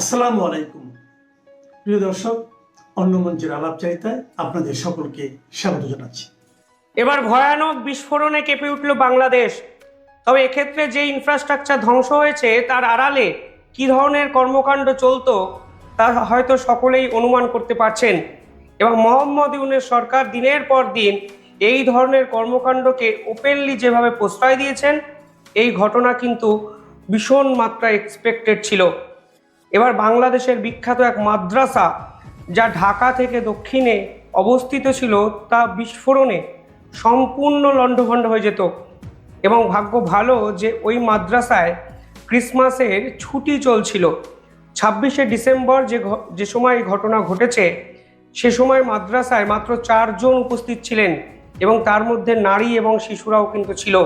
আসসালামু আলাইকুম। প্রিয় দর্শক, অন্য মঞ্চের আলাপচারিতায় আপনাদের সকলকে স্বাগত জানাচ্ছি। এবার ভয়ানক বিস্ফোরণে কেঁপে উঠল বাংলাদেশ। তবে এক্ষেত্রে যে ইনফ্রাস্ট্রাকচার ধ্বংস হয়েছে, তার আড়ালে কী ধরনের কর্মকাণ্ড চলতো, তা হয়তো সকলেই অনুমান করতে পারছেন। এবং মোহাম্মদ ইউনের সরকার দিনের পর দিন এই ধরনের কর্মকাণ্ডকে ওপেনলি যেভাবে প্রশ্রয় দিয়েছেন, এই ঘটনা কিন্তু ভীষণ মাত্রা এক্সপেক্টেড ছিল। এবার বাংলাদেশের বিখ্যাত এক মাদ্রাসা যা ঢাকা থেকে দক্ষিণে অবস্থিত ছিল তা বিস্ফোরণে সম্পূর্ণ লণ্ডভণ্ড হয়ে যেত। এবং ভাগ্য ভালো যে ওই মাদ্রাসায় ক্রিসমাসের ছুটি চলছিল। ছাব্বিশে ডিসেম্বর যে যে সময় ঘটনা ঘটেছে, সে সময় মাদ্রাসায় মাত্র চারজন উপস্থিত ছিলেন এবং তার মধ্যে নারী এবং শিশুরাও কিন্তু ছিল।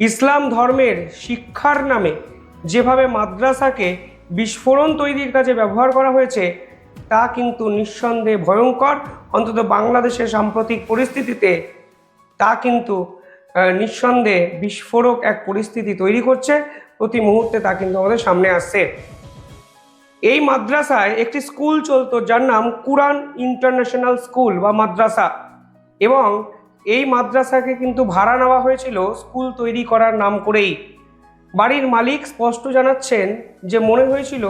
ইসলাম ধর্মের শিক্ষার নামে যেভাবে মাদ্রাসাকে বিস্ফোরণ তৈরির কাজে ব্যবহার করা হয়েছে, তা কিন্তু নিঃসন্দেহে ভয়ঙ্কর। অন্তত বাংলাদেশের সাম্প্রতিক পরিস্থিতিতে তা কিন্তু নিঃসন্দেহে বিস্ফোরক এক পরিস্থিতি তৈরি করছে। প্রতি মুহূর্তে তা কিন্তু আমাদের সামনে আসছে। এই মাদ্রাসায় একটি স্কুল চলতো, যার নাম কুরআন ইন্টারন্যাশনাল স্কুল বা মাদ্রাসা। এবং এই মাদ্রাসাকে কিন্তু ভাড়া নেওয়া হয়েছিল স্কুল তৈরি করার নাম করেই। বাড়ির মালিক স্পষ্ট জানাচ্ছেন যে মনে হয়েছিল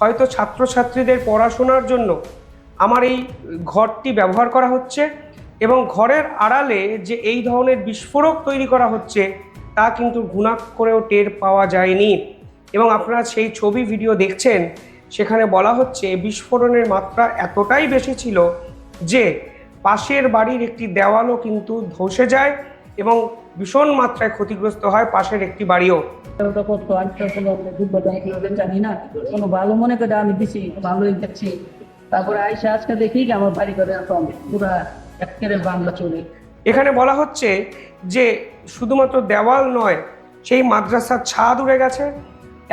হয়তো ছাত্রছাত্রীদের পড়াশোনার জন্য আমার এই ঘরটি ব্যবহার করা হচ্ছে এবং ঘরের আড়ালে যে এই ধরনের বিস্ফোরক তৈরি করা হচ্ছে তা কিন্তু গুণাক করেও টের পাওয়া যায়নি। এবং আপনারা সেই ছবি, ভিডিও দেখছেন, সেখানে বলা হচ্ছে বিস্ফোরণের মাত্রা এতটাই বেশি ছিল যে পাশের বাড়ির একটি দেওয়ালও কিন্তু ধসে যায় এবং ভীষণ মাত্রায় ক্ষতিগ্রস্ত হয় পাশের একটি বাড়িও। ওটা করতো আমি তো কোনো দুর্বল ওদের জানি না। কোনো ভালো মনে করে আমি দিছি, ভালোই দেখছি। তারপরে আইসা আজকে দেখি যে আমার বাড়ি করে এখন পুরা একেবারে বাংলা চলে। এখানে বলা হচ্ছে যে শুধুমাত্র দেওয়াল নয়, সেই মাদ্রাসার ছাদ উড়ে গেছে।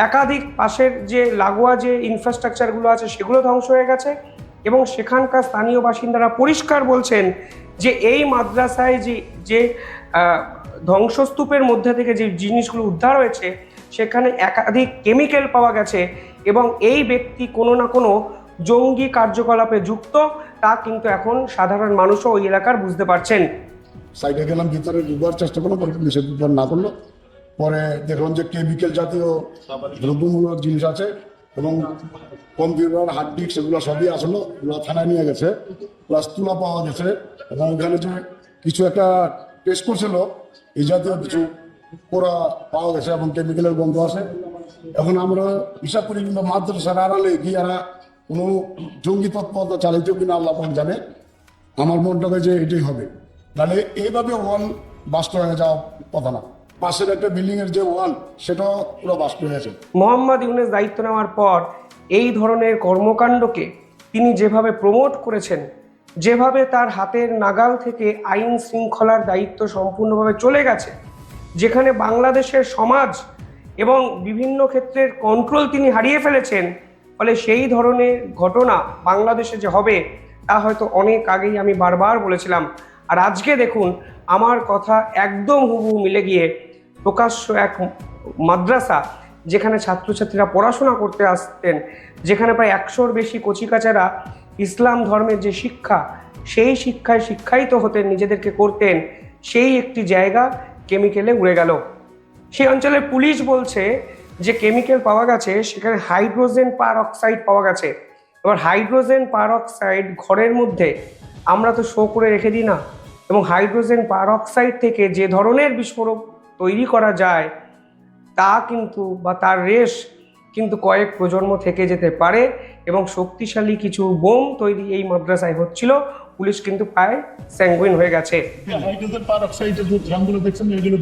একাধিক পাশের যে লাগোয়া যে ইনফ্রাস্ট্রাকচারগুলো আছে, সেগুলো ধ্বংস হয়ে গেছে। এবং সেখানকার স্থানীয় বাসিন্দারা পরিষ্কার বলছেন যে এই মাদ্রাসায় যে যে ধ্বংসস্তূপের মধ্যে থেকে যে জিনিসগুলো উদ্ধার হয়েছে, সেখানে একাধিক কেমিক্যাল পাওয়া গেছে এবং এই ব্যক্তি কোনো না কোনো জঙ্গি কার্যকলাপে যুক্ত, তা কিন্তু এখন সাধারণ মানুষও ওই এলাকার বুঝতে পারছেন। সাইডে গেলাম, ভিতরে ঢুকবার চেষ্টা করলাম, পরে পুলিশের উদ্ধার না করল। পরে দেখলাম যে কেমিক্যাল জাতীয় দ্রব্যমূলক জিনিস আছে এবং কম্পিউটার, হার্ড ডিস্ক সেগুলো সবই আসলো ওগুলো থানায় নিয়ে গেছে। প্লাস তুলা পাওয়া গেছে এবং ওখানে যে কিছু একটা টেস্ট করছিল এই জাতীয় কিছু পোড়া পাওয়া গেছে এবং কেমিক্যালের গন্ধ আছে। এখন আমরা হিসাব করি কিন্তু মাদ্রাসার আড়ালে কি এরা কোনো জঙ্গি তৎপরতা চালিত কিনা আল্লাহ জানে। আমার মনটা যে এটাই হবে। তাহলে এইভাবে ওয়াল বাস্ট হয়ে যাওয়া কথা না। পাশের একটা বিল্ডিং এর যে ওয়াল, সেটাও পুরো বাস্ট হয়ে গেছে। মোহাম্মদ ইউনেস দায়িত্ব নেওয়ার পর এই ধরনের কর্মকাণ্ডকে তিনি যেভাবে প্রমোট করেছেন যেভাবে তার হাতের নাগাল থেকে আইন শৃঙ্খলার দায়িত্ব সম্পূর্ণভাবে চলে গেছে, যেখানে বাংলাদেশের সমাজ এবং বিভিন্ন ক্ষেত্রের কন্ট্রোল তিনি হারিয়ে ফেলেছেন, ফলে সেই ধরনের ঘটনা বাংলাদেশে যে হবে, তা হয়তো অনেক আগেই আমি বারবার বলেছিলাম। আর আজকে দেখুন, আমার কথা একদম হুবহু মিলে গিয়ে প্রকাশ্য এক মাদ্রাসা, যেখানে ছাত্রছাত্রীরা পড়াশোনা করতে আসতেন, যেখানে প্রায় একশোর বেশি কচিকাচারা ইসলাম ধর্মের যে শিক্ষা, সেই শিক্ষায় শিক্ষায়িত হতেন নিজেদেরকে করতেন, সেই একটি জায়গা কেমিক্যালে উড়ে গেল। সেই অঞ্চলের পুলিশ বলছে যে কেমিক্যাল পাওয়া গেছে, সেখানে হাইড্রোজেন পার অক্সাইড পাওয়া গেছে। এবার হাইড্রোজেন পার অক্সাইড ঘরের মধ্যে আমরা তো শো করে রেখে দিই না। এবং হাইড্রোজেন পার অক্সাইড থেকে যে ধরনের বিস্ফোরক তৈরি করা যায়, তা কিন্তু বা তার রেশ কিন্তু কয়েক প্রজন্ম থেকে যেতে পারে এবং শক্তিশালী কিছু বোম তৈরি এই মাদ্রাসায় হচ্ছিল। পুলিশ কিন্তু প্রায় স্যাঙ্গুইন হয়ে গেছে। অক্সাইডের দেখছেন এগুলো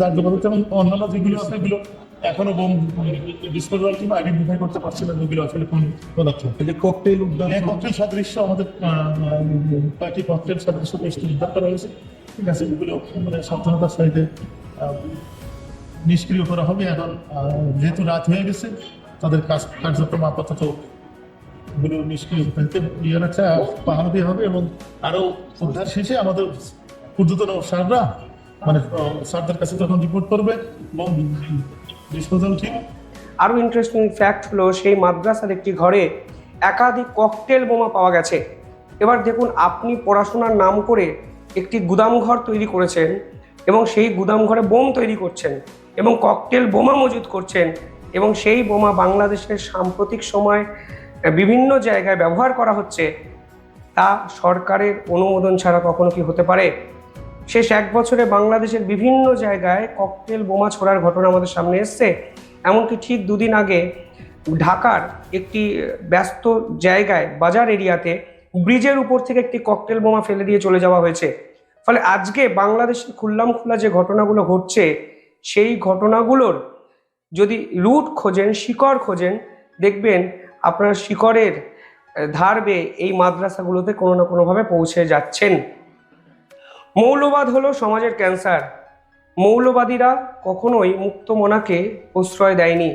অন্যান্য যেগুলো আছে এগুলো এখনও বোম আইডেন্টিফাই করতে পারছে না যেগুলো আসলে কোন পদার্থ। এই যে ককটেল ককটেল সাদৃশ্য আমাদের আহ, কয়েকটি ককটেল সাদৃশ্য উদ্ধার করা হয়েছে। ঠিক আছে এগুলো মানে সাবধানতার আহ, নিষ্ক্রিয় করা হবে। এখন যেহেতু রাত হয়ে গেছে তাদের কাজ কার্যক্রম আপাতত এগুলো নিষ্ক্রিয় করতে ইয়ে রাখা পাহাড় হবে এবং আরও উদ্ধার শেষে আমাদের ঊর্ধ্বতন স্যাররা মানে আহ, স্যারদের কাছে তখন রিপোর্ট করবে এবং ডিসপোজাল টিম আরও ইন্টারেস্টিং ফ্যাক্ট হলো সেই মাদ্রাসার একটি ঘরে একাধিক ককটেল বোমা পাওয়া গেছে। এবার দেখুন আপনি পড়াশোনার নাম করে একটি গুদাম ঘর তৈরি করেছেন এবং সেই গুদাম ঘরে বোম তৈরি করছেন এবং ককটেল বোমা মজুত করছেন। এবং সেই বোমা বাংলাদেশের সাম্প্রতিক সময় বিভিন্ন জায়গায় ব্যবহার করা হচ্ছে, তা সরকারের অনুমোদন ছাড়া কখনো কি হতে পারে? শেষ এক বছরে বাংলাদেশের বিভিন্ন জায়গায় ককটেল বোমা ছোড়ার ঘটনা আমাদের সামনে এসছে। এমনকি ঠিক দুদিন আগে ঢাকার একটি ব্যস্ত জায়গায়, বাজার এরিয়াতে ব্রিজের উপর থেকে একটি ককটেল বোমা ফেলে দিয়ে চলে যাওয়া হয়েছে। ফলে আজকে বাংলাদেশের খুল্লাম খোলা যে ঘটনাগুলো ঘটছে, সেই ঘটনাগুলোর যদি রুট খোঁজেন, শিকড় খোঁজেন, দেখবেন আপনার শিকড়ের ধার বেয়ে এই মাদ্রাসাগুলোতে কোনো না কোনোভাবে পৌঁছে যাচ্ছেন। মৌলবাদ হলো সমাজের ক্যান্সার। মৌলবাদীরা কখনোই মুক্ত মনাকে প্রশ্রয় দেয়নি।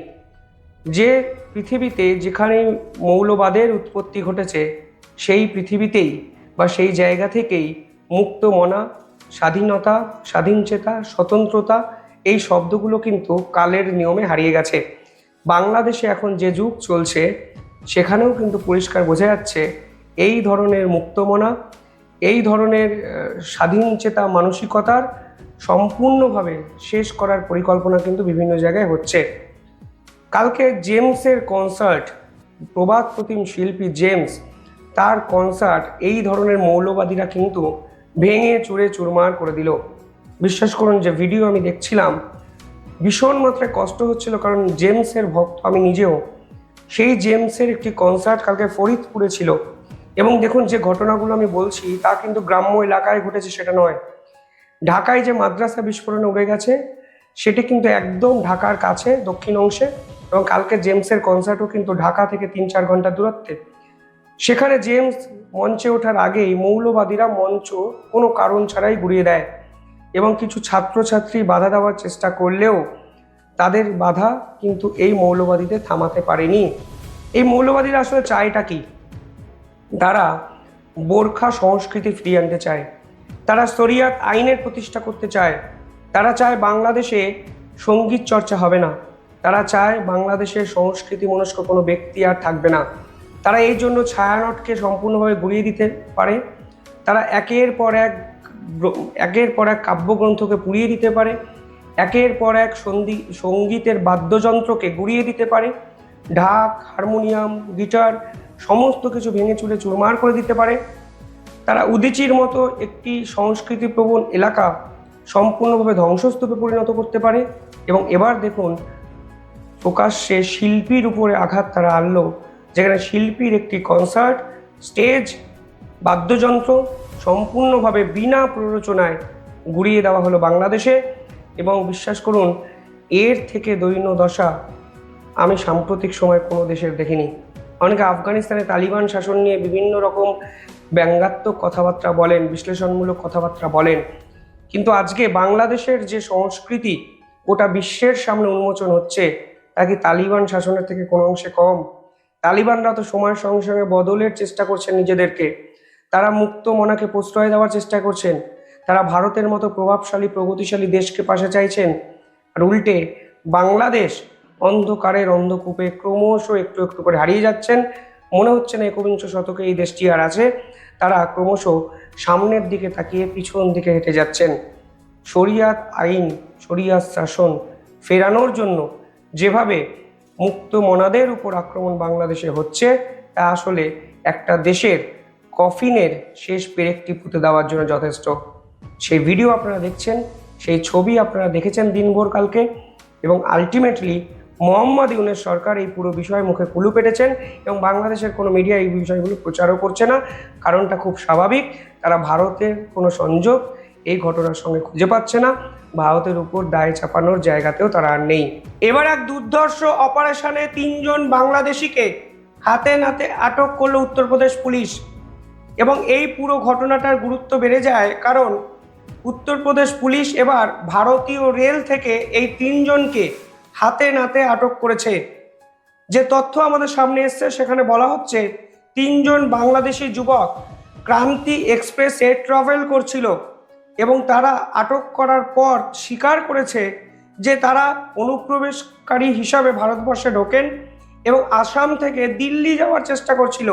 যে পৃথিবীতে যেখানে মৌলবাদের উৎপত্তি ঘটেছে, সেই পৃথিবীতেই বা সেই জায়গা থেকেই মুক্ত মনা, স্বাধীনতা, স্বাধীনচেতা, স্বতন্ত্রতা এই শব্দগুলো কিন্তু কালের নিয়মে হারিয়ে গেছে। বাংলাদেশে এখন যে যুগ চলছে, সেখানেও কিন্তু পরিষ্কার বোঝা যাচ্ছে এই ধরনের মুক্তমনা, এই ধরনের স্বাধীনচেতা মানসিকতার সম্পূর্ণভাবে শেষ করার পরিকল্পনা কিন্তু বিভিন্ন জায়গায় হচ্ছে। কালকে জেমসের কনসার্ট প্রবাদ প্রতিম শিল্পী জেমস তার কনসার্ট এই ধরনের মৌলবাদীরা কিন্তু ভেঙে চুরে চুরমার করে দিল। বিশ্বাস করুন যে ভিডিও আমি দেখছিলাম, ভীষণ মাত্রায় কষ্ট হচ্ছিল কারণ জেমসের ভক্ত আমি নিজেও। সেই জেমসের একটি কনসার্ট কালকে ফরিদপুরে ছিল এবং দেখুন যে ঘটনাগুলো আমি বলছি, তা কিন্তু গ্রাম্য এলাকায় ঘটেছে, সেটা নয়। ঢাকায় যে মাদ্রাসা বিস্ফোরণে উড়ে গেছে, সেটি কিন্তু একদম ঢাকার কাছে, দক্ষিণ অংশে এবং কালকে জেমসের কনসার্টও কিন্তু ঢাকা থেকে তিন চার ঘণ্টা দূরত্বে। সেখানে জেমস মঞ্চে ওঠার আগেই মৌলবাদীরা মঞ্চ কোনো কারণ ছাড়াই ঘুরিয়ে দেয়। এবং কিছু ছাত্রছাত্রী বাধা দেওয়ার চেষ্টা করলেও তাদের বাধা কিন্তু এই মৌলবাদীদের থামাতে পারেনি। এই মৌলবাদীরা আসলে চায়টা কি? তারা বোরখা সংস্কৃতি ফিরিয়ে আনতে চায়। তারা শরিয়াত আইনের প্রতিষ্ঠা করতে চায়। তারা চায় বাংলাদেশে সংগীত চর্চা হবে না। তারা চায় বাংলাদেশের সংস্কৃতি মনস্ক কোনো ব্যক্তি আর থাকবে না। তারা এই জন্য ছায়ানটকে সম্পূর্ণভাবে ঘুরিয়ে দিতে পারে। তারা একের পর এক একের পর এক কাব্যগ্রন্থকে পুড়িয়ে দিতে পারে, একের পর এক সন্ধি সঙ্গীতের বাদ্যযন্ত্রকে গুড়িয়ে দিতে পারে, ঢাক, হারমোনিয়াম, গিটার, সমস্ত কিছু ভেঙে চুরে চুরমার করে দিতে পারে। তারা উদিচির মতো একটি সংস্কৃতি প্রবণ এলাকা সম্পূর্ণভাবে ধ্বংসস্তূপে পরিণত করতে পারে এবং এবার দেখুন, প্রকাশ্যে শিল্পীর উপরে আঘাত তারা আনলো। যেখানে শিল্পীর একটি কনসার্ট স্টেজ বাদ্যযন্ত্র সম্পূর্ণভাবে বিনা প্ররোচনায় গুড়িয়ে দেওয়া হলো বাংলাদেশে। এবং বিশ্বাস করুন, এর থেকে দৈন্য দশা আমি সাম্প্রতিক সময় কোনো দেশের দেখিনি। অনেকে আফগানিস্তানে তালিবান শাসন নিয়ে বিভিন্ন রকম ব্যঙ্গাত্মক কথাবার্তা বলেন, বিশ্লেষণমূলক কথাবার্তা বলেন। কিন্তু আজকে বাংলাদেশের যে সংস্কৃতি, গোটা বিশ্বের সামনে উন্মোচন হচ্ছে, তা কি তালিবান শাসনের থেকে কোনো অংশে কম? তালিবানরা তো সময়ের সঙ্গে সঙ্গে বদলের চেষ্টা করছেন নিজেদেরকে। তারা মুক্ত মনাকে প্রশ্রয় দেওয়ার চেষ্টা করছেন। তারা ভারতের মতো প্রভাবশালী, প্রগতিশালী দেশকে পাশে চাইছেন। আর উল্টে বাংলাদেশ অন্ধকারের অন্ধকূপে ক্রমশ একটু একটু করে হারিয়ে যাচ্ছেন। মনে হচ্ছে না একবিংশ শতকে এই দেশটি আর আছে। তারা ক্রমশ সামনের দিকে তাকিয়ে পিছন দিকে হেঁটে যাচ্ছেন। শরিয়াত আইন, শরিয়াত শাসন ফেরানোর জন্য যেভাবে মুক্ত মনাদের উপর আক্রমণ বাংলাদেশে হচ্ছে, তা আসলে একটা দেশের কফিনের শেষ পেরেকটি পুঁতে দেওয়ার জন্য যথেষ্ট। সেই ভিডিও আপনারা দেখছেন, সেই ছবি আপনারা দেখেছেন দিনভর কালকে এবং আলটিমেটলি মোহাম্মদ ইউনের সরকার এই পুরো বিষয়ে মুখে কুলু পেটেছেন এবং বাংলাদেশের কোনো মিডিয়া এই বিষয়গুলো প্রচারও করছে না। কারণটা খুব স্বাভাবিক, তারা ভারতের কোনো সংযোগ এই ঘটনার সঙ্গে খুঁজে পাচ্ছে না। ভারতের উপর দায় চাপানোর জায়গাতেও তারা আর নেই। এবার এক দুর্ধর্ষ অপারেশনে তিনজন বাংলাদেশিকে হাতে নাতে আটক করল উত্তরপ্রদেশ পুলিশ। এবং এই পুরো ঘটনাটার গুরুত্ব বেড়ে যায় কারণ উত্তরপ্রদেশ পুলিশ এবার ভারতীয় রেল থেকে এই তিনজনকে হাতে নাতে আটক করেছে। যে তথ্য আমাদের সামনে এসছে, সেখানে বলা হচ্ছে তিনজন বাংলাদেশি যুবক ক্রান্তি এক্সপ্রেসে ট্রাভেল করছিল এবং তারা আটক করার পর স্বীকার করেছে যে তারা অনুপ্রবেশকারী হিসাবে ভারতবর্ষে ঢোকেন এবং আসাম থেকে দিল্লি যাওয়ার চেষ্টা করছিল।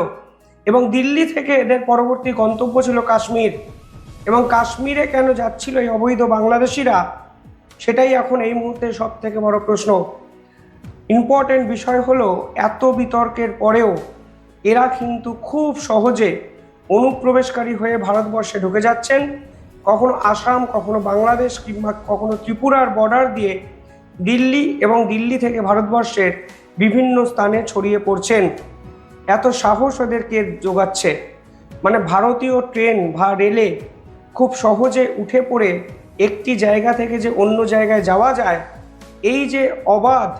এবং দিল্লি থেকে এদের পরবর্তী গন্তব্য ছিল কাশ্মীর। এবং কাশ্মীরে কেন যাচ্ছিল এই অবৈধ বাংলাদেশিরা? সেটাই এখন এই মুহূর্তে সব থেকে বড় প্রশ্ন। ইম্পর্টেন্ট বিষয় হলো, এত বিতর্কের পরেও এরা কিন্তু খুব সহজে অনুপ্রবেশকারী হয়ে ভারতবর্ষে ঢুকে যাচ্ছেন। কখনো আসাম, কখনো বাংলাদেশ কিংবা কখনো ত্রিপুরার বর্ডার দিয়ে দিল্লি এবং দিল্লি থেকে ভারতবর্ষের বিভিন্ন স্থানে ছড়িয়ে পড়ছেন। এত সাহস ওদেরকে যোগাচ্ছে। মানে ভারতীয় ট্রেন বা রেলে খুব সহজে উঠে পড়ে একটি জায়গা থেকে যে অন্য জায়গায় যাওয়া যায়, এই যে অবাধ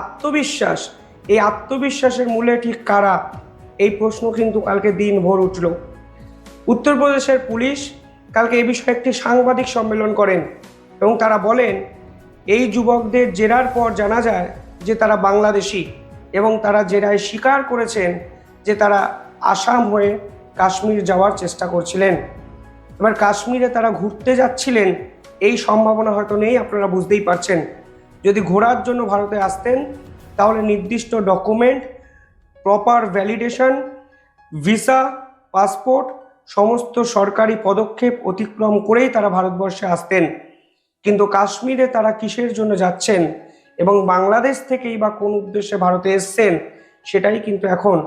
আত্মবিশ্বাস, এই আত্মবিশ্বাসের মূলে ঠিক কারা? এই প্রশ্ন কিন্তু কালকে দিন ভোর উঠল। উত্তরপ্রদেশের পুলিশ কালকে এই বিষয়ে একটি সাংবাদিক সম্মেলন করেন এবং তারা বলেন, এই যুবকদের জেরার পর জানা যায় যে তারা বাংলাদেশি। এবং তারা জেরায় স্বীকার করেছেন যে তারা আসাম হয়ে কাশ্মীর যাওয়ার চেষ্টা করছিলেন। এবার কাশ্মীরে তারা ঘুরতে যাচ্ছিলেন, এই সম্ভাবনা হয়তো নেই, আপনারা বুঝতেই পারছেন। যদি ঘোরার জন্য ভারতে আসতেন, তাহলে নির্দিষ্ট document, proper validation, visa, passport, সমস্ত সরকারি পদক্ষেপ অতিক্রম করেই তারা ভারতবর্ষে আসতেন। কিন্তু কাশ্মীরে তারা কিসের জন্য যাচ্ছেন? এবং বাংলাদেশ থেকেই বা কোন উদ্দেশ্যে ভারতে এসছেন, সেটাই কিন্তু এখন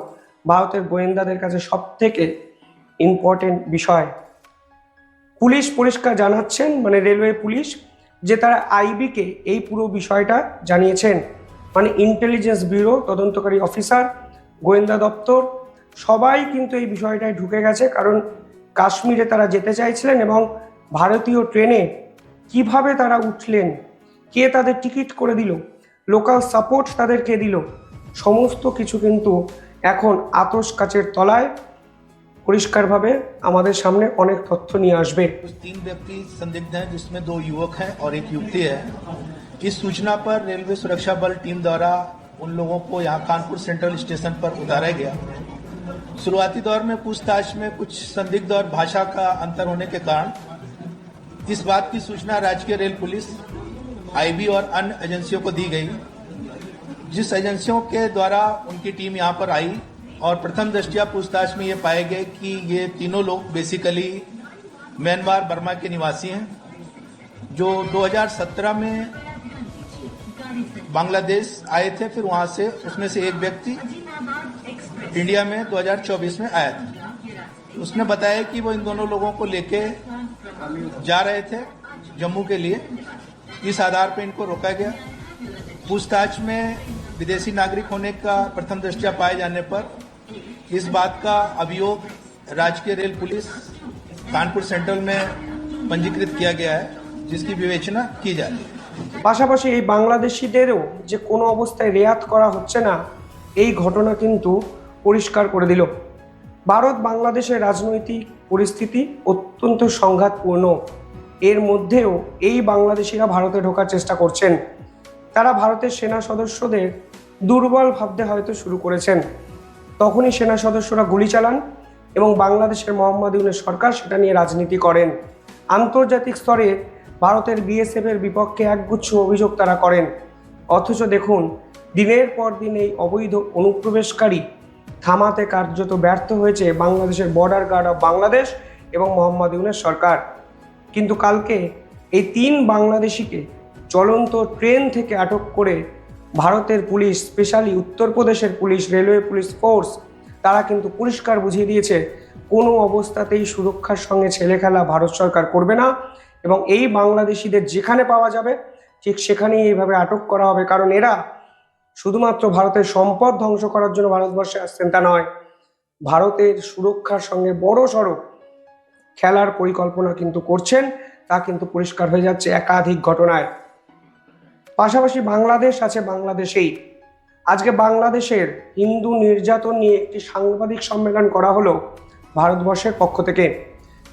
ভারতের গোয়েন্দাদের কাছে সব থেকে ইম্পর্টেন্ট বিষয়। পুলিশ পরিষ্কার জানাচ্ছেন মানে রেলওয়ে পুলিশ, যে তারা আইবিকে এই পুরো বিষয়টা জানিয়েছেন। মানে ইন্টেলিজেন্স ব্যুরো তদন্তকারী অফিসার, গোয়েন্দা দপ্তর, সবাই কিন্তু এই বিষয়টায় ঢুকে গেছে, কারণ কাশ্মীরে তারা যেতে চাইছিলেন এবং ভারতীয় ট্রেনে কীভাবে তারা উঠলেন কে তাদের টিকিট করে দিল লোকাল সাপোর্ট তাদেরকে দিল সমস্ত কিছু কিন্তু এখন আতস কাচের তলায় পরিষ্কারভাবে আমাদের সামনে অনেক তথ্য নিয়ে আসবে कुछ तीन व्यक्ति संदिग्ध हैं जिसमें दो युवक हैं और एक युवती है इस सूचना पर रेलवे सुरक्षा बल टीम द्वारा उन लोगों को यहाँ कानपुर सेंट्रल स्टेशन पर उतारा गया शुरुआती दौर में पूछताछ में कुछ संदिग्ध और भाषा का अंतर होने के कारण इस बात की सूचना राजकीय रेल पुलिस आईबी और अन्य एजेंसियों को दी गई। जिस एजेंसियों के द्वारा उनकी टीम यहाँ पर आई और प्रथम दृष्टिया पूछताछ में ये पाए गए कि ये तीनों लोग बेसिकली म्यांमार, बर्मा के निवासी हैं, जो 2017 में बांग्लादेश आए थे, फिर वहाँ से उसमें से एक व्यक्ति इंडिया में 2024 में आया था। उसने बताया कि वो इन दोनों लोगों को लेके जा रहे थे जम्मू के लिए। इस आधार पर इनको रोका गया पूछताछ में विदेशी नागरिक होने का प्रथम दृष्टिया पाए जाने पर इस बात का अभियोग राजकीय रेल पुलिस कानपुर सेंट्रल में पंजीकृत किया गया है जिसकी विवेचना की जा रही है পাশাপাশি এই বাংলাদেশিদেরও যে কোনো অবস্থায় রেয়াত করা হচ্ছে না এই ঘটনা কিন্তু পরিষ্কার করে দিল ভারত বাংলাদেশের রাজনৈতিক পরিস্থিতি অত্যন্ত সংঘাতপূর্ণ এর মধ্যেও এই বাংলাদেশিরা ভারতে ঢোকার চেষ্টা করছেন। তারা ভারতের সেনা সদস্যদের দুর্বল ভাবতে হয়তো শুরু করেছেন। তখনই সেনা সদস্যরা গুলি চালান এবং বাংলাদেশের মোহাম্মদ ইউনের সরকার সেটা নিয়ে রাজনীতি করেন। আন্তর্জাতিক স্তরে ভারতের বিএসএফ এর বিপক্ষে একগুচ্ছ অভিযোগ তারা করেন। অথচ দেখুন, দিনের পর দিন এই অবৈধ অনুপ্রবেশকারী থামাতে কার্যত ব্যর্থ হয়েছে বাংলাদেশের বর্ডার গার্ড অফ বাংলাদেশ এবং মোহাম্মদ ইউনের সরকার। কিন্তু কালকে এই তিন বাংলাদেশিকে চলন্ত ট্রেন থেকে আটক করে ভারতের পুলিশ, স্পেশালি উত্তরপ্রদেশের পুলিশ, রেলওয়ে পুলিশ ফোর্স, তারা কিন্তু পরিষ্কার বুঝিয়ে দিয়েছে কোনো অবস্থাতেই সুরক্ষার সঙ্গে ছেলে খেলা ভারত সরকার করবে না এবং এই বাংলাদেশিদের যেখানে পাওয়া যাবে, ঠিক সেখানেই এইভাবে আটক করা হবে। কারণ এরা শুধুমাত্র ভারতের সম্পদ ধ্বংস করার জন্য ভারতবর্ষে আসছেন তা নয়, ভারতের সুরক্ষার সঙ্গে বড় সড়ো খেলার পরিকল্পনা কিন্তু করছেন, তা কিন্তু পরিষ্কার হয়ে যাচ্ছে একাধিক ঘটনায়। পাশাপাশি বাংলাদেশ আছে বাংলাদেশেই। আজকে বাংলাদেশের হিন্দু নির্যাতন নিয়ে একটি সাংবাদিক সম্মেলন করা হলো ভারতবর্ষের পক্ষ থেকে।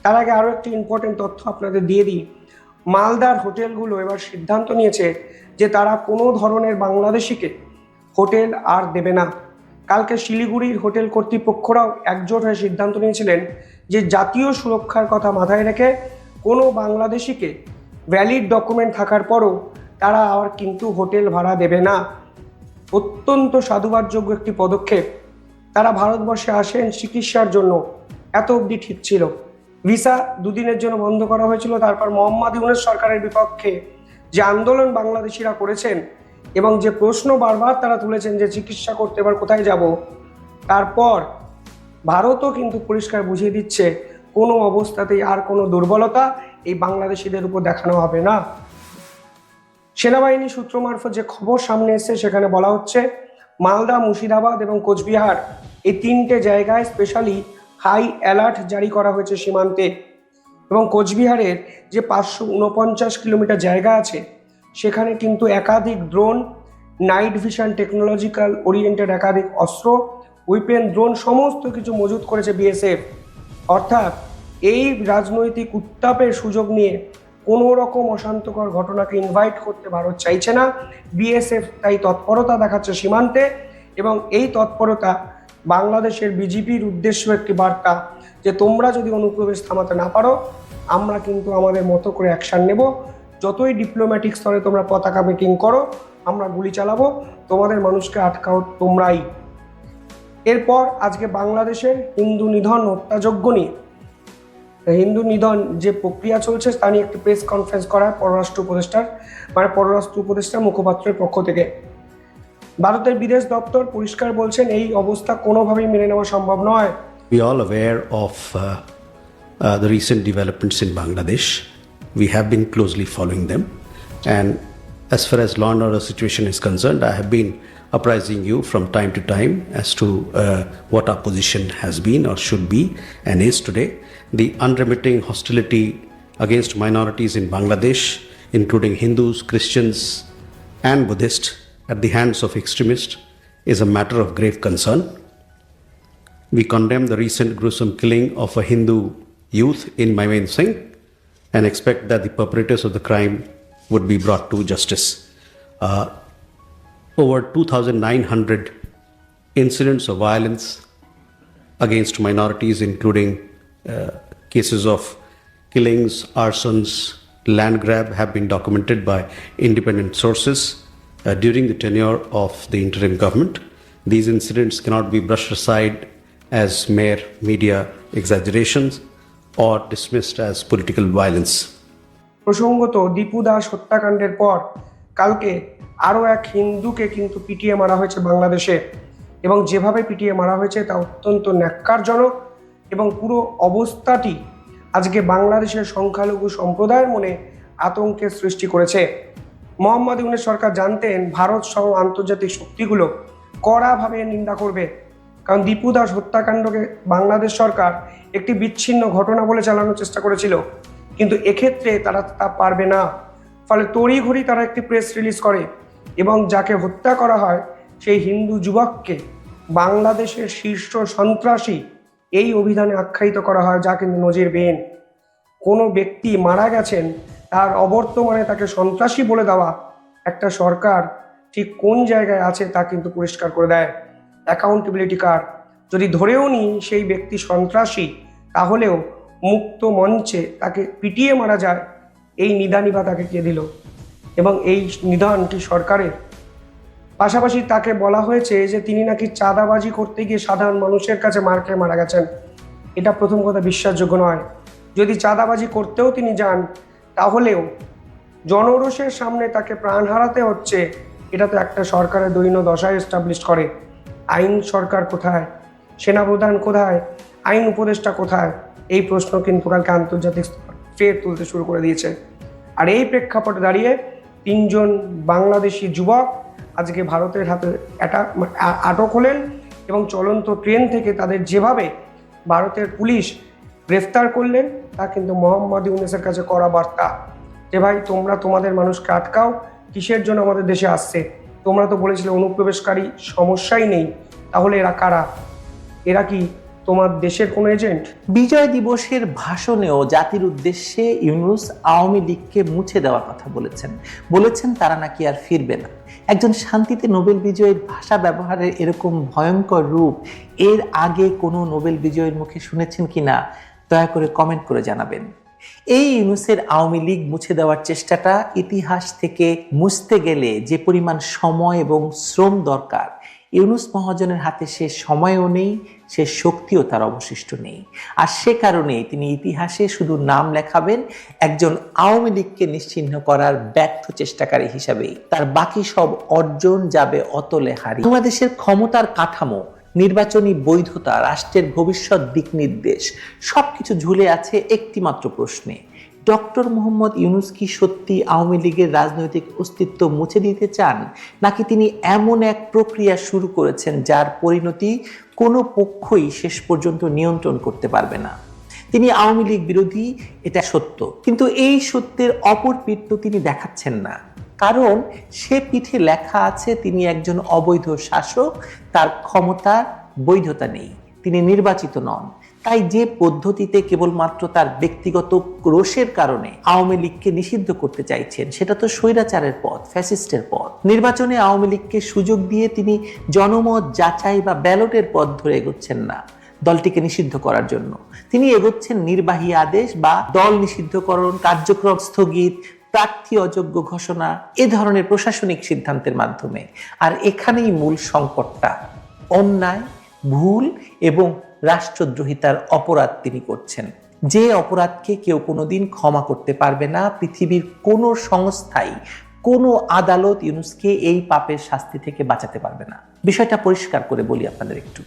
তার আগে আরও একটি ইম্পর্টেন্ট তথ্য আপনাদের দিয়ে দিই। মালদার হোটেলগুলো এবার সিদ্ধান্ত নিয়েছে যে তারা কোনো ধরনের বাংলাদেশিকে হোটেল আর দেবে না। কালকে শিলিগুড়ির হোটেল কর্তৃপক্ষরাও একজোট হয়ে সিদ্ধান্ত নিয়েছিলেন যে জাতীয় সুরক্ষার কথা মাথায় রেখে কোনো বাংলাদেশিকে ভ্যালিড ডকুমেন্ট থাকার পরও তারা আর কিন্তু হোটেল ভাড়া দেবে না। অত্যন্ত সাধুবাদযোগ্য একটি পদক্ষেপ। তারা ভারতবর্ষে আসেন চিকিৎসার জন্য। এত অবধি ঠিক ছিল। ভিসা দুদিনের জন্য বন্ধ করা হয়েছিল। তারপর মোহাম্মদ ইউনুস সরকারের বিপক্ষে যে আন্দোলন বাংলাদেশিরা করেছেন এবং যে প্রশ্ন বারবার তারা তুলেছেন যে চিকিৎসা করতে এবার কোথায় যাব, তারপর ভারতও কিন্তু পরিষ্কার বুঝিয়ে দিচ্ছে, কোনো অবস্থাতেই আর কোনো দুর্বলতা এই বাংলাদেশিদের উপর দেখানো হবে না। সেনাবাহিনী সূত্র মারফত যে খবর সামনে এসেছে, সেখানে বলা হচ্ছে, মালদা, মুর্শিদাবাদ এবং কোচবিহার এই তিনটে জায়গায় স্পেশালি হাই অ্যালার্ট জারি করা হয়েছে সীমান্তে এবং কোচবিহারের যে পাঁচশো উনপঞ্চাশ কিলোমিটার জায়গা আছে, সেখানে কিন্তু একাধিক drone night vision technological oriented একাধিক অস্ত্র উইপেন ড্রোন সমস্ত কিছু মজুত করেছে বিএসএফ। অর্থাৎ এই রাজনৈতিক উত্তাপের সুযোগ নিয়ে কোনো রকম অশান্তকর ঘটনাকে ইনভাইট করতে ভারত চাইছে না। বিএসএফ তাই তৎপরতা দেখাচ্ছে সীমান্তে এবং এই তৎপরতা বাংলাদেশের বিজেপির উদ্দেশ্য একটি বার্তা যে তোমরা যদি অনুপ্রবেশ থামাতে না পারো, আমরা কিন্তু আমাদের মতো করে অ্যাকশান নেব। যতই ডিপ্লোম্যাটিক স্তরে তোমরা পতাকা মিটিং করো, আমরা গুলি চালাবো। তোমাদের মানুষকে আটকাও তোমরাই। এরপর আজকে বাংলাদেশের হিন্দু নিধন হত্যাযজ্ঞ নিয়ে হিন্দু নিধন যে প্রক্রিয়া চলছে তা নিয়ে একটি প্রেস কনফারেন্স করা পররাষ্ট্র উপদেষ্টার মানে পররাষ্ট্র উপদেষ্টার মুখপাত্রের পক্ষ থেকে ভারতের বিদেশ দপ্তর পরিষ্কার বলছেন এই অবস্থা কোনোভাবেই মেনে নেওয়া সম্ভব নয় are all aware of uh, uh, the recent developments in Bangladesh. We have been closely following them. And as far as law and order situation is concerned, apprising you from time to time as to uh, what our position has been or should be and is today. The unremitting hostility against minorities in Bangladesh, including Hindus, Christians, and Buddhists, at the hands of extremists, is a matter of grave concern. We condemn the recent gruesome killing of a Hindu youth in Maimain Singh and expect that the perpetrators of the crime would be brought to justice. Uh, over 2,900 incidents of violence against minorities, including uh, cases of killings, arsons, land grab, have been documented by independent sources uh, during the tenure of the interim government. These incidents cannot be brushed aside as mere media exaggerations or dismissed as political violence. প্রসঙ্গত দীপু দাস হত্যাকাণ্ডের পর কালকে আরও এক হিন্দুকে কিন্তু পিটিয়ে মারা হয়েছে বাংলাদেশে। এবং যেভাবে পিটিয়ে মারা হয়েছে তা অত্যন্ত ন্যাক্কারজনক এবং পুরো অবস্থাটি আজকে বাংলাদেশের সংখ্যালঘু সম্প্রদায়ের মনে আতঙ্কের সৃষ্টি করেছে। মোহাম্মদ ইউনুস সরকার জানতেন ভারত সহ আন্তর্জাতিক শক্তিগুলো কড়াভাবে নিন্দা করবে। কারণ দীপু দাস হত্যাকাণ্ডকে বাংলাদেশ সরকার একটি বিচ্ছিন্ন ঘটনা বলে চালানোর চেষ্টা করেছিল। কিন্তু এক্ষেত্রে তারা তা পারবে না। ফলে তড়িঘড়ি তারা একটি প্রেস রিলিজ করে। এবং যাকে হত্যা করা হয়, সেই হিন্দু যুবককে বাংলাদেশের শীর্ষ সন্ত্রাসী এই অভিধানে আখ্যায়িত করা হয়, যা কিন্তু নজিরবিহীন কোনো ব্যক্তি মারা গেছেন, তার অবর্তমানে তাকে সন্ত্রাসী বলে দেওয়া একটা সরকার ঠিক কোন জায়গায় আছে তা কিন্তু পরিষ্কার করে দেয়। অ্যাকাউন্টেবিলিটি কার্ড যদি ধরেও নিই সেই ব্যক্তি সন্ত্রাসী, তাহলেও মুক্ত মঞ্চে তাকে পিটিয়ে মারা যায়, এই নিদানি বা তাকে কে দিল? এবং এই নিধনটি সরকারের। পাশাপাশি তাকে বলা হয়েছে যে তিনি নাকি চাঁদাবাজি করতে গিয়ে সাধারণ মানুষের কাছে মার খেয়ে মারা গেছেন। এটা প্রথম কথা বিশ্বাসযোগ্য নয়। যদি চাঁদাবাজি করতেও তিনি যান, তাহলেও জনরোষের সামনে তাকে প্রাণ হারাতে হচ্ছে, এটা তো একটা সরকারের দৈন্য দশায় এস্টাবলিশ করে। আইন সরকার কোথায়? সেনাপ্রধান কোথায়? আইন উপদেষ্টা কোথায়? এই প্রশ্ন কিন্তু কালকে আন্তর্জাতিক ফের তুলতে শুরু করে দিয়েছে। আর এই প্রেক্ষাপটে দাঁড়িয়ে তিনজন বাংলাদেশি যুবক আজকে ভারতের হাতে অ্যাটাক আটক হলেন এবং চলন্ত ট্রেন থেকে তাদের যেভাবে ভারতের পুলিশ গ্রেফতার করলেন, তা কিন্তু মোহাম্মদ ইউনেসের কাছে করা বার্তা। যে ভাই, তোমরা তোমাদের মানুষকে আটকাও, কিসের জন্য আমাদের দেশে আসছে? তোমরা তো বলেছিলে অনুপ্রবেশকারী সমস্যাই নেই। তাহলে এরা কারা? এরা কি তোমার দেশের কোনো এজেন্ট? বিজয় দিবসের ভাষণেও জাতির উদ্দেশ্যে ইউনুস আওয়ামী লীগকে মুছে দেওয়ার কথা বলেছেন। বলেছেন তারা নাকি আর ফিরবে না। একজন শান্তিতে নোবেল বিজয়ীর ভাষা ব্যবহারের এরকম ভয়ঙ্কর রূপ এর আগে কোনো নোবেল বিজয়ীর মুখে শুনেছেন কিনা, দয়া করে কমেন্ট করে জানাবেন। এই ইউনুসের আওয়ামী লীগ মুছে দেওয়ার চেষ্টাটা ইতিহাস থেকে মুছতে গেলে যে পরিমাণ সময় এবং শ্রম দরকার ইউনুস মহাজনের হাতে সে সময়ও নেই, সে শক্তিও তার অবশিষ্ট নেই। আর সে কারণেই তিনি ইতিহাসে শুধু নাম লেখাবেন, একজন আওয়ামী লীগকে নিশ্চিহ্ন করার ব্যর্থ চেষ্টাকারী হিসাবেই। তার বাকি সব অর্জন যাবে অতলে হারি। বাংলাদেশের ক্ষমতার কাঠামো, নির্বাচনী বৈধতা, রাষ্ট্রের ভবিষ্যৎ দিক নির্দেশ, সবকিছু ঝুলে আছে একটি মাত্র প্রশ্নে। ডক্টর মোহাম্মদ ইউনুস কি সত্যি আওয়ামী লীগের রাজনৈতিক অস্তিত্ব মুছে দিতে চান? নাকি তিনি এমন এক প্রক্রিয়া শুরু করেছেন যার পরিণতি কোনো পক্ষই শেষ পর্যন্ত নিয়ন্ত্রণ করতে পারবে না? তিনি আওয়ামী লীগ বিরোধী, এটা সত্য। কিন্তু এই সত্যের অপর পিঠ তিনি দেখাচ্ছেন না। কারণ সে পিঠে লেখা আছে, তিনি একজন অবৈধ শাসক, তার ক্ষমতার বৈধতা নেই। তিনি নির্বাচিত নন। তাই যে পদ্ধতিতে কেবলমাত্র তার ব্যক্তিগত রোষের কারণে আওয়ামী লীগকে নিষিদ্ধ করতে চাইছেন, সেটা তো স্বৈরাচারের পথ, ফ্যাসিস্টের পথ। নির্বাচনে আওয়ামী লীগকে সুযোগ দিয়ে তিনি জনমত যাচাই বা ব্যালটের পথ ধরে এগোচ্ছেন না দলটিকে নিষিদ্ধ করার জন্য। তিনি এগোচ্ছেন নির্বাহী আদেশ বা দল নিষিদ্ধকরণ, কার্যক্রম স্থগিত, প্রার্থী অযোগ্য ঘোষণা, এ ধরনের প্রশাসনিক সিদ্ধান্তের মাধ্যমে। আর এখানেই মূল সংকটটা, অন্যায়, ভুল এবং রাষ্ট্রদ্রোহিতার অপরাধ তিনি করছেন। যে অপরাধকে কেউ কোনোদিন ক্ষমা করতে পারবে না, পৃথিবীর কোনো সংস্থাই, কোনো আদালত ইউনুসকে এই পাপের শাস্তি থেকে বাঁচাতে পারবে না। বিষয়টা পরিষ্কার করে বলি আপনাদের একটু।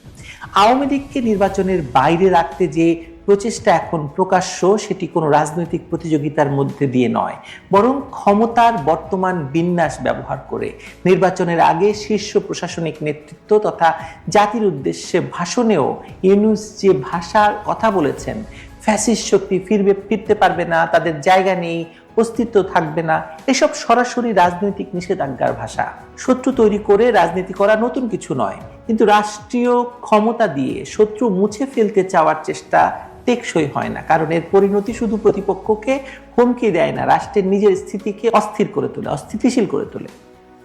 আওয়ামী লীগকে নির্বাচনের বাইরে রাখতে যে প্রচেষ্টা এখন প্রকাশ্য, সেটি কোনো রাজনৈতিক প্রতিযোগিতার মধ্যে দিয়ে নয়, বরং ক্ষমতার বর্তমান বিন্যাস ব্যবহার করে। নির্বাচনের আগে শীর্ষ প্রশাসনিক নেতৃত্ব তথা জাতির উদ্দেশ্যে ভাষণেও ইউনুস যে ভাষার কথা বলেছেন, ফ্যাসিস্ট শক্তি ফিরবে, ফিরতে পারবে না, তাদের জায়গা নেই, অস্তিত্ব থাকবে না, এসব সরাসরি রাজনৈতিক নিষেধাজ্ঞার ভাষা। শত্রু তৈরি করে রাজনীতি করা নতুন কিছু নয়, কিন্তু রাষ্ট্রীয় ক্ষমতা দিয়ে শত্রু মুছে ফেলতে চাওয়ার চেষ্টা টেকসই হয় না। কারণ এর পরিণতি শুধু প্রতিপক্ষকে হুমকি দেয় না, রাষ্ট্রের নিজের স্থিতিকে অস্থির করে তোলে, অস্থিতিশীল করে তোলে।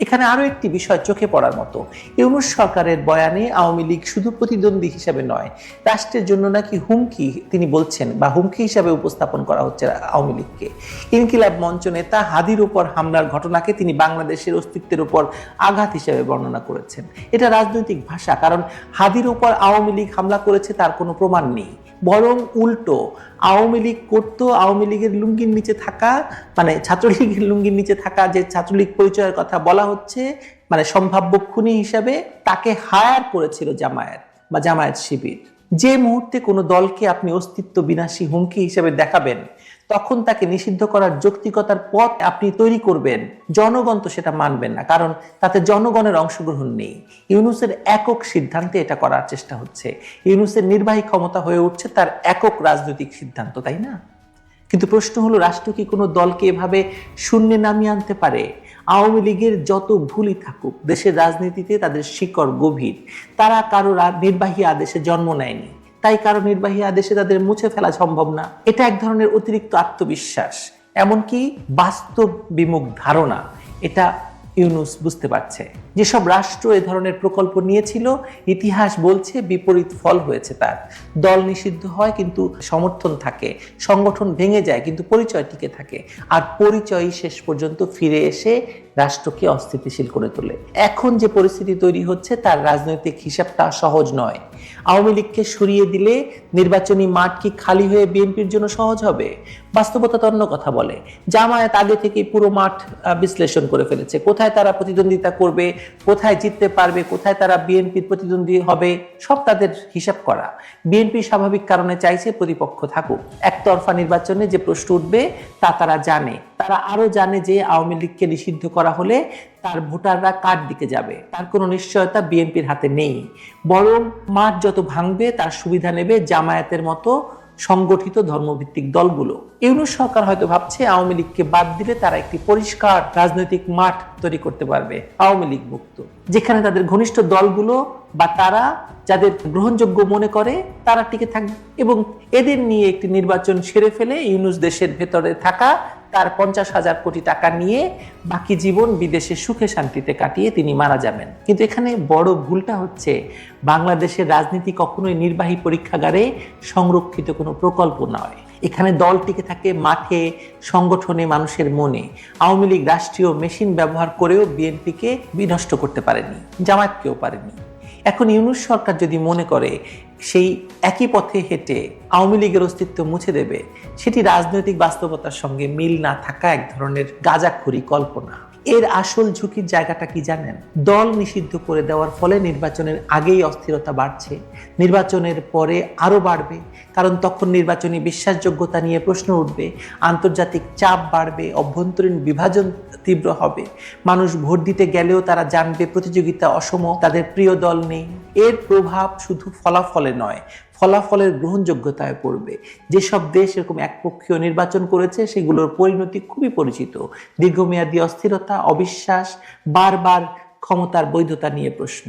এখানে আরও একটি বিষয় চোখে পড়ার মতো। ইউনুস সরকারের বয়ানে আওয়ামী লীগ শুধু প্রতিদ্বন্দ্বী হিসাবে নয়, রাষ্ট্রের জন্য নাকি হুমকি, তিনি বলছেন, বা হুমকি হিসাবে উপস্থাপন করা হচ্ছে আওয়ামী লীগকে। ইনকিলাব মঞ্চ নেতা হাদির উপর হামলার ঘটনাকে তিনি বাংলাদেশের অস্তিত্বের উপর আঘাত হিসাবে বর্ণনা করেছেন। এটা রাজনৈতিক ভাষা, কারণ হাদির উপর আওয়ামী লীগ হামলা করেছে তার কোনো প্রমাণ নেই। বরং উল্টো, আওয়ামী লীগ করতো, আওয়ামী লীগের লুঙ্গির নিচে থাকা মানে ছাত্রলীগের লুঙ্গির নিচে থাকা যে ছাত্রলীগ পরিচয়ের কথা বলা হচ্ছে মানে সম্ভাব্য খুনি হিসাবে তাকে হায়ার করেছিল জামায়াত বা জামায়াত শিবির। যে মুহূর্তে কোনো দলকে আপনি অস্তিত্ব বিনাশী হুমকি হিসেবে দেখাবেন তখন তাকে নিষিদ্ধ করার যৌক্তিকতার পথ আপনি তৈরি করবেন। জনগণ তো সেটা মানবেন না, কারণ তাতে জনগণের অংশগ্রহণ নেই। ইউনুসের একক সিদ্ধান্তে এটা করার চেষ্টা হচ্ছে। ইউনুসের নির্বাহী ক্ষমতা হয়ে উঠছে তার একক রাজনৈতিক সিদ্ধান্ত, তাই না? কিন্তু প্রশ্ন হলো, রাষ্ট্র কি কোনো দলকে এভাবে শূন্যে নামিয়ে আনতে পারে? আওয়ামী লীগের যত ভুলই থাকুক, দেশের রাজনীতিতে তাদের শিকড় গভীর। তারা কারও নির্বাহী আদেশে জন্ম নেয়নি। তাই কারও নির্বাহী আদেশে তাদের মুছে ফেলা সম্ভব না। এটা এক ধরনের অতিরিক্ত আত্মবিশ্বাস। এমনকি বাস্তব বিমুখ ধারণা, এটা ইউনুস বুঝতে পারছে। যেসব রাষ্ট্র এ ধরনের প্রকল্প নিয়েছিল, ইতিহাস বলছে বিপরীত ফল হয়েছে তার। দল নিষিদ্ধ হয়, কিন্তু সমর্থন থাকে, সংগঠন ভেঙে যায়, কিন্তু পরিচয় টিকে থাকে। আর পরিচয়ই শেষ পর্যন্ত ফিরে এসে রাষ্ট্রকে অস্থিতিশীল করে তোলে। এখন যে পরিস্থিতি তৈরি হচ্ছে, তার রাজনৈতিক হিসাবটা সহজ নয়। আওয়ামী লীগকে সরিয়ে দিলে নির্বাচনী মাঠ কি খালি হয়ে বিএনপির জন্য সহজ হবে? বাস্তবতা তো অন্য কথা বলে। জামায়াত আগে থেকে পুরো মাঠ বিশ্লেষণ করে ফেলেছে। কোথায় তারা প্রতিদ্বন্দ্বিতা করবে, কোথায় জিততে পারবে, কোথায় তারা বিএনপির প্রতিদ্বন্দ্বী হবে, সব তাদের হিসাব করা। বিএনপি স্বাভাবিক কারণে চাইছে প্রতিপক্ষ থাকুক। একতরফা নির্বাচনে যে প্রশ্ন উঠবে, তা তারা জানে। তারা আরও জানে যে আওয়ামী লীগকে নিষিদ্ধ করা হলে তার ভোটাররা কার দিকে যাবে। তার কোনো নিশ্চয়তা বিএনপির হাতে নেই। বরং মাঠ যত ভাঙবে, তার সুবিধা নেবে জামায়াতের মতো সংগঠিত ধর্মভিত্তিক দলগুলো। ইউনুস সরকার হয়তো ভাবছে আওয়ামী লীগকে বাদ দিলে তারা একটি পরিষ্কার রাজনৈতিক মাঠ তৈরি করতে পারবে, আওয়ামী লীগ মুক্ত। যেখানে তাদের ঘনিষ্ঠ দলগুলো বা তারা যাদের গ্রহণযোগ্য মনে করে, তারা টিকে থাকবে। এবং এদের নিয়ে একটি নির্বাচন সেরে ফেলে ইউনুস দেশের ভেতরে থাকা তার পঞ্চাশ হাজার কোটি টাকা নিয়ে বাকি জীবন বিদেশে সুখে শান্তিতে কাটিয়ে তিনি মারা যাবেন। কিন্তু এখানে বড় ভুলটা হচ্ছে, বাংলাদেশের রাজনীতি কখনোই নির্বাহী পরীক্ষাগারে সংরক্ষিত কোনো প্রকল্প নয়। এখানে দল টিকে থাকে মাঠে, সংগঠনে মানুষের মনে। আওয়ামী লীগ রাষ্ট্রীয় মেশিন ব্যবহার করেও বিএনপিকে বিনষ্ট করতে পারেনি, জামায়াতকেও পারেনি। এখন ইউনুস সরকার যদি মনে করে সেই একই পথে হেঁটে আওয়ামী লীগের অস্তিত্ব মুছে দেবে, সেটি রাজনৈতিক বাস্তবতার সঙ্গে মিল না থাকা এক ধরনের গাজাখুরি কল্পনা। এর আসল ঝুঁকির জায়গাটা কি জানেন? দল নিষিদ্ধ করে দেওয়ার ফলে নির্বাচনের আগেই অস্থিরতা বাড়ছে। নির্বাচনের পরে আরও বাড়বে, কারণ তখন নির্বাচনী বিশ্বাসযোগ্যতা নিয়ে প্রশ্ন উঠবে। আন্তর্জাতিক চাপ বাড়বে, অভ্যন্তরীণ বিভাজন তীব্র হবে। মানুষ ভোট দিতে গেলেও তারা জানবে প্রতিযোগিতা অসম তাদের প্রিয় দল নেই। এর প্রভাব শুধু ফলাফলে নয় ফলাফলের গ্রহণযোগ্যতায় পড়বে। যেসব দেশ এরকম একপক্ষীয় নির্বাচন করেছে, সেগুলোর পরিণতি খুবই পরিচিত। দীর্ঘমেয়াদী অস্থিরতা, অবিশ্বাস, বারবার ক্ষমতার বৈধতা নিয়ে প্রশ্ন।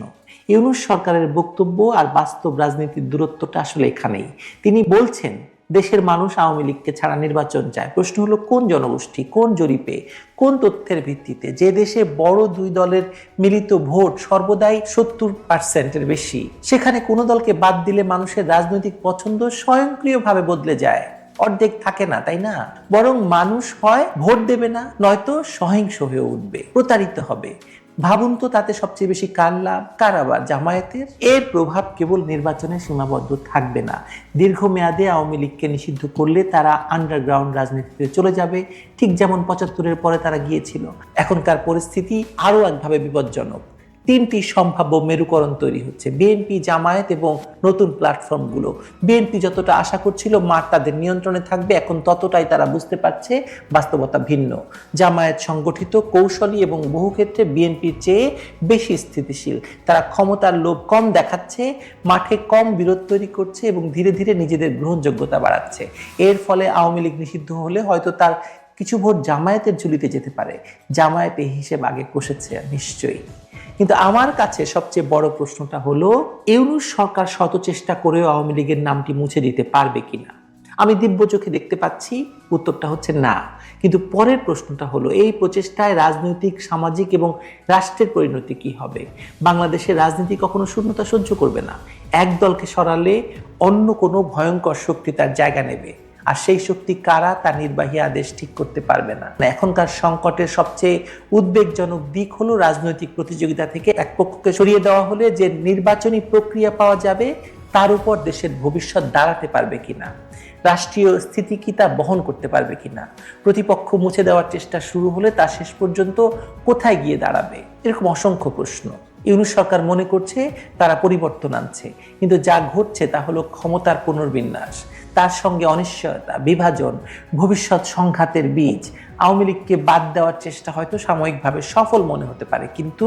ইউনুস সরকারের বক্তব্য আর বাস্তব রাজনীতির দূরত্বটা আসলে এখানেই। তিনি বলছেন দেশের মানুষ আওয়ামী লীগকে ছাড়া নির্বাচন চায়। প্রশ্ন হলো, কোন জনগোষ্ঠী, কোন জরিপে, কোন তথ্যের ভিত্তিতে যে দেশে বড় দুই দলের মিলিত ভোট সর্বদাই সত্তর পার্সেন্টের বেশি, সেখানে কোনো দলকে বাদ দিলে মানুষের রাজনৈতিক পছন্দ স্বয়ংক্রিয়ভাবে বদলে যায়? অর্ধেক থাকে না, তাই না? বরং মানুষ হয় ভোট দেবে না, নয়তো সহিংস হয়ে উঠবে। প্রতারিত হবে। ভাবুন তো তাতে সবচেয়ে বেশি কার লাভ? কার আবার জামায়াতের? এর প্রভাব কেবল নির্বাচনে সীমাবদ্ধ থাকবে না। দীর্ঘমেয়াদে আওয়ামী লীগকে নিষিদ্ধ করলে তারা আন্ডারগ্রাউন্ড রাজনীতিতে চলে যাবে, ঠিক যেমন পঁচাত্তরের পরে তারা গিয়েছিল। এখনকার পরিস্থিতি আরও একভাবে বিপজ্জনক। তিনটি সম্ভাব্য মেরুকরণ তৈরি হচ্ছে। বিএনপি, জামায়াত এবং নতুন প্ল্যাটফর্মগুলো। বিএনপি যতটা আশা করছিল মাঠ তাদের নিয়ন্ত্রণে থাকবে, এখন ততটাই তারা বুঝতে পারছে বাস্তবতা ভিন্ন। জামায়াত সংগঠিত, কৌশলী এবং বহু ক্ষেত্রে বিএনপির চেয়ে বেশি স্থিতিশীল। তারা ক্ষমতার লোভ কম দেখাচ্ছে, মাঠে কম বিরোধ তৈরি করছে এবং ধীরে ধীরে নিজেদের গ্রহণযোগ্যতা বাড়াচ্ছে। এর ফলে আওয়ামী লীগ নিষিদ্ধ হলে হয়তো তার কিছু ভোট জামায়াতের ঝুলিতে যেতে পারে। জামায়াত এই হিসেব আগে কষেছে, নিশ্চয়ই। কিন্তু আমার কাছে সবচেয়ে বড় প্রশ্নটা হলো, ইউনুস সরকার শত চেষ্টা করেও আওয়ামী লীগের নামটি মুছে দিতে পারবে কিনা? আমি দিব্য চোখে দেখতে পাচ্ছি, উত্তরটা হচ্ছে না। কিন্তু পরের প্রশ্নটা হলো, এই প্রচেষ্টায় রাজনৈতিক, সামাজিক এবং রাষ্ট্রের পরিণতি কি হবে? বাংলাদেশের রাজনীতি কখনো শূন্যতা সহ্য করবে না। এক দলকে সরালে অন্য কোনো ভয়ঙ্কর শক্তি তার জায়গা নেবে। আর সেই শক্তি কারা তা নির্বাহী আদেশ ঠিক করতে পারবে না। এখনকার সংকটের সবচেয়ে উদ্বেগজনক দিক হলো রাজনৈতিক প্রতিযোগিতা থেকে এক পক্ষকে সরিয়ে দেওয়া হলে যে নির্বাচনী প্রক্রিয়া পাওয়া যাবে তার উপর দেশের ভবিষ্যৎ দাঁড়াতে পারবে কিনা। রাষ্ট্রীয় স্থিতি কি তা বহন করতে পারবে কিনা। প্রতিপক্ষ মুছে দেওয়ার চেষ্টা শুরু হলে তা শেষ পর্যন্ত কোথায় গিয়ে দাঁড়াবে? এরকম অসংখ্য প্রশ্ন। ইউনুস সরকার মনে করছে তারা পরিবর্তন আনছে। কিন্তু যা ঘটছে তা হলো ক্ষমতার পুনর্বিন্যাস। তার সঙ্গে অনিশ্চয়তা, বিভাজন, ভবিষ্যৎ সংঘাতের বীজ আওয়ামী লীগকে বাদ দেওয়ার চেষ্টা হয়তো সাময়িকভাবে সফল মনে হতে পারে, কিন্তু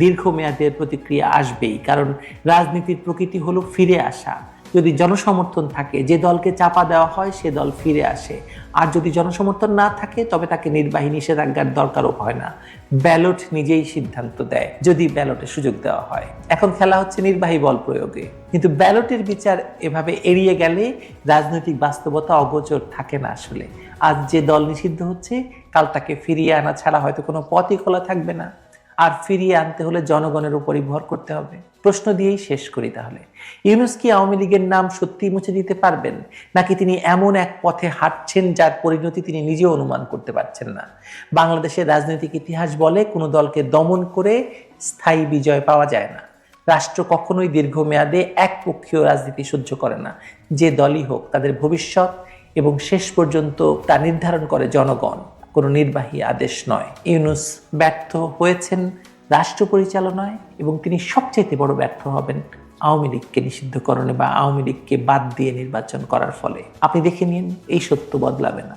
দীর্ঘমেয়াদের প্রতিক্রিয়া আসবেই, কারণ রাজনীতির প্রকৃতি হলো ফিরে আসা। যদি জনসমর্থন থাকে, যে দলকে চাপা দেওয়া হয় সে দল ফিরে আসে। আর যদি জনসমর্থন না থাকে, তবে তাকে নির্বাহী নিষেধাজ্ঞার দরকারও হয় না। ব্যালট নিজেই সিদ্ধান্ত দেয়, যদি ব্যালটে সুযোগ দেওয়া হয়। এখন খেলা হচ্ছে নির্বাহী বল প্রয়োগে। কিন্তু ব্যালটের বিচার এভাবে এড়িয়ে গেলে রাজনৈতিক বাস্তবতা অগোচর থাকে না আসলে। আজ যে দল নিষিদ্ধ হচ্ছে, কাল তাকে ফিরিয়ে আনা ছাড়া হয়তো কোনো পথই খোলা থাকবে না। আর ফিরিয়ে আনতে হলে জনগণের উপরই ভর করতে হবে। প্রশ্ন দিয়েই শেষ করি তাহলে। ইউনুস কি আওয়ামী লীগের নাম সত্যি মুছে দিতে পারবেন? নাকি তিনি এমন এক পথে হাঁটছেন যার পরিণতি তিনি নিজেও অনুমান করতে পারছেন না? বাংলাদেশের রাজনৈতিক ইতিহাস বলে কোনো দলকে দমন করে স্থায়ী বিজয় পাওয়া যায় না। রাষ্ট্র কখনোই দীর্ঘমেয়াদে একপক্ষীয় রাজনীতি সহ্য করে না। যে দলই হোক, তাদের ভবিষ্যৎ এবং শেষ পর্যন্ত তা নির্ধারণ করে জনগণ। কোনো নির্বাহী আদেশ নয়। ইউনুস ব্যর্থ হয়েছেন রাষ্ট্র পরিচালনায় এবং তিনি সবচেয়ে বড় ব্যর্থ হবেন আওয়ামী লীগকে নিষিদ্ধকরণে বা আওয়ামী লীগকে বাদ দিয়ে নির্বাচন করার ফলে। আপনি দেখে নিন, এই সত্য বদলাবে না।